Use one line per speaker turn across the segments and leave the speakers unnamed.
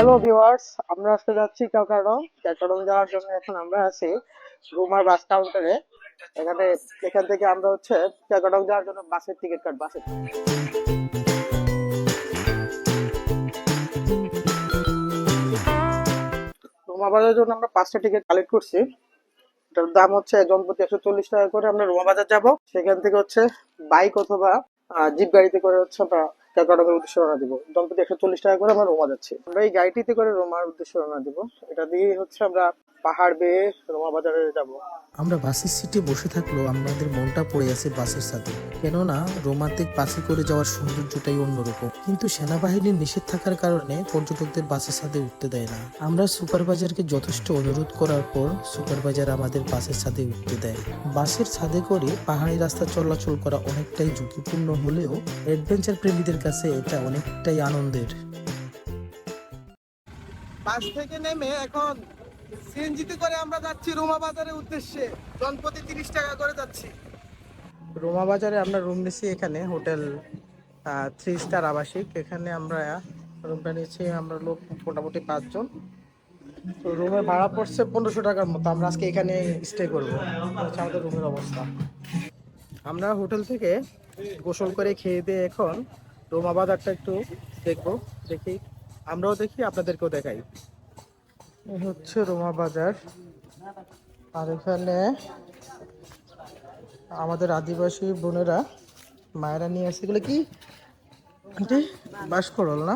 Hello viewers আমরা আজকে যাচ্ছি কাকারং কাকারং যাওয়ার জন্য এখন আমরা আছি রুমার বাস কাউন্টারে। এখানে, এখান থেকে আমরা হচ্ছে কাকারং যাওয়ার জন্য বাসের টিকিট কাট বাসের রুমা বাজারের জন্য আমরা পাঁচটা টিকিট কালেক্ট করছি। এটার দাম হচ্ছে একজন প্রতি একশো চল্লিশ টাকা করে আমরা রুমা বাজার যাব। সেখান থেকে হচ্ছে বাইক অথবা জিপ গাড়িতে করে হচ্ছে আমরা কাকারঙের উদ্দেশ্যে রওনা দিব। দম্পতি একশো চল্লিশ টাকা করে আমরা রোমা যাচ্ছি। আমরা এই গাড়িটিতে করে রোমার উদ্দেশ্যে রওনা দিব। এটা দিয়ে হচ্ছে আমরা পাহাড় বেয়ে রোমা বাজারে যাব।
আমরা বাসের সিটে বসে থাকলেও আমাদের মনটা পড়ে আছে বাসের সাথে। কেননা রোমাতে বাসে করে যাওয়ার সৌন্দর্যটাই অন্যরকম। কিন্তু সেনাবাহিনীর নিষেধ থাকার কারণে পর্যটকদের বাসের সাথে উঠতে দেয় না। আমরা সুপারবাজারকে যথেষ্ট অনুরোধ করার পর সুপারবাজার আমাদের বাসের সাথে উঠতে দেয়। বাসের ছাদে করে পাহাড়ি রাস্তা চলাচল করা অনেকটাই ঝুঁকিপূর্ণ হলেও অ্যাডভেঞ্চার প্রেমীদের কাছে এটা অনেকটাই আনন্দের।
বাস থেকে নেমে এখন সিএনজিতে করে আমরা যাচ্ছি রোমা বাজারের উদ্দেশ্যে। জনপ্রতি তিরিশ টাকা করে যাচ্ছি। রোমা বাজারে আমরা রুম নিয়েছি এখানে, হোটেল থ্রি স্টার আবাসিক। এখানে আমরা রুমটা নিয়েছি আমরা লোক মোটামুটি পাঁচজন। তো রুমের ভাড়া পড়ছে পনেরোশো টাকার মতো, আমরা আজকে এখানে স্টে করব। হচ্ছে আমাদের রুমের অবস্থা। আমরা হোটেল থেকে গোসল করে খেয়ে দিয়ে এখন রোমা বাজারটা একটু দেখব, দেখি। আমরাও দেখি, আপনাদেরকেও দেখাই। এই হচ্ছে রোমা বাজার। আর এখানে আমাদের আদিবাসী বোনেরা মায়েরা নিয়ে আসছে এগুলো কি? আন্টি বাস করল না?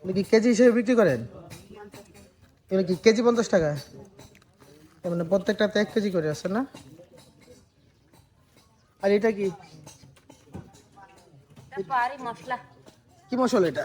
এগুলো কি কেজি হিসেবে বিক্রি করেন? এগুলো কি কেজি পঞ্চাশ টাকা? মানে প্রত্যেকটাতে এক কেজি করে আছে না? আর এটা কি?
মশলা।
কি মশলা এটা?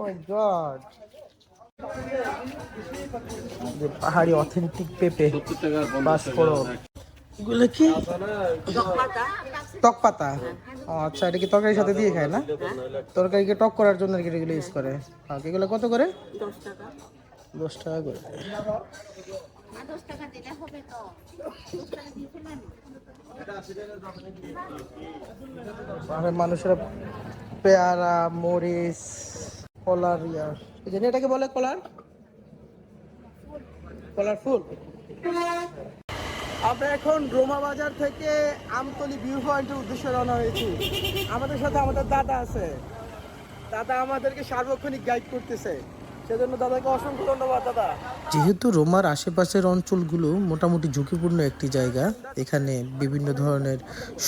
ও গড পাহাড়ি অথেন্টিক পেঁপে বাস করো। এগুলো কি?
পাতা
টক পাতা ও আচ্ছা এটা কি তরকারির সাথে দিয়ে খায় না? তরকারিকে টক করার জন্য আর কি এগুলো ইউজ করে। আর এগুলো কত করে?
দশ টাকা।
করে। মানুষেরা পেয়ারা মরিচ কলার ইয়ার এই এটাকে বলে কলার? কলার আমরা এখন রোমা বাজার থেকে আমতলি ভিউ পয়েন্টের উদ্দেশ্যে রওনা হয়েছি। আমাদের সাথে আমাদের দাদা আছে। দাদা আমাদেরকে সার্বক্ষণিক গাইড করতেছে। সেজন্য দাদাকে অসংখ্য ধন্যবাদ দাদা।
যেহেতু রোমার আশেপাশের অঞ্চলগুলো মোটামুটি ঝুঁকিপূর্ণ একটি জায়গা এখানে বিভিন্ন ধরনের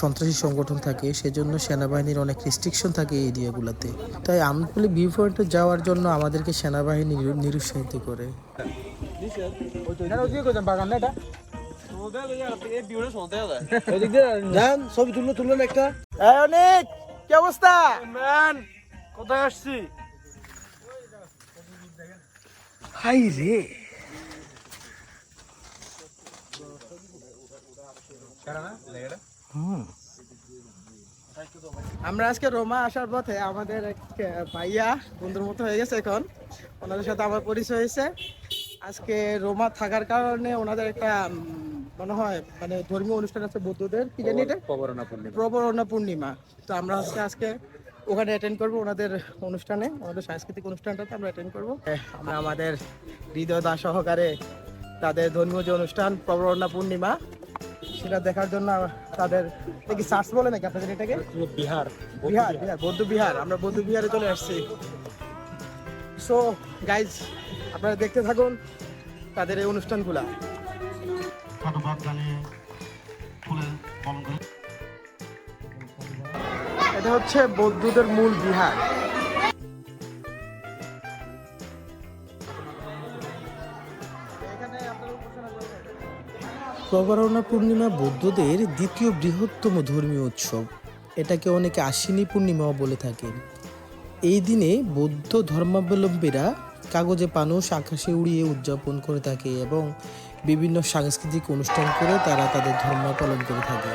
সন্ত্রাসী সংগঠন থাকে সেজন্য সেনাবাহিনীর অনেক রেস্ট্রিকশন থাকে এই এরিয়াগুলোতে। তাই আমতলি ভিউ পয়েন্টে যাওয়ার জন্য আমাদেরকে সেনাবাহিনী নিরুৎসাহিত করে।
বাগান না এটা যান ছবি তুললো তুললেন একটা? অনেক কি অবস্থা?
কোথায় আসছি?
হাই রে আমরা আজকে রোমা আসার পথে আমাদের এক ভাইয়া বন্ধুর মতো হয়ে গেছে এখন। ওনাদের সাথে আমার পরিচয় হয়েছে। আজকে রোমা থাকার কারণে ওনাদের একটা মনে হয় মানে ধর্মীয় অনুষ্ঠান আছে বৌদ্ধদের। কি জানি এটা? প্রবরণা পূর্ণিমা। তো আমরা হচ্ছে আজকে ওখানে অ্যাটেন্ড করব ওনাদের অনুষ্ঠানে ওনাদের সাংস্কৃতিক অনুষ্ঠানটাতে আমরা অ্যাটেন্ড করব। আমরা আমাদের হৃদয় দাস সহকারে তাদের ধর্মীয় যে অনুষ্ঠান প্রবরণা পূর্ণিমা সেটা দেখার জন্য তাদের এটা কি চার্চ বলে নাকি আপনাদের এটাকে?
বিহার
বিহার বিহার বৌদ্ধ বিহার আমরা বৌদ্ধ বিহারে চলে আসছি। সো গাইজ আপনারা দেখতে থাকুন তাদের এই অনুষ্ঠানগুলা। এটা হচ্ছে বৌদ্ধদের মূল বিহার।
প্রবরণা পূর্ণিমা বৌদ্ধদের দ্বিতীয় বৃহত্তম ধর্মীয় উৎসব। এটাকে অনেকে আশ্বিনী পূর্ণিমাও বলে থাকেন। এই দিনে বৌদ্ধ ধর্মাবলম্বীরা কাগজে পানুষ আকাশে উড়িয়ে উদযাপন করে থাকে এবং বিভিন্ন সাংস্কৃতিক অনুষ্ঠান করে তারা তাদের ধর্ম পালন করে থাকে।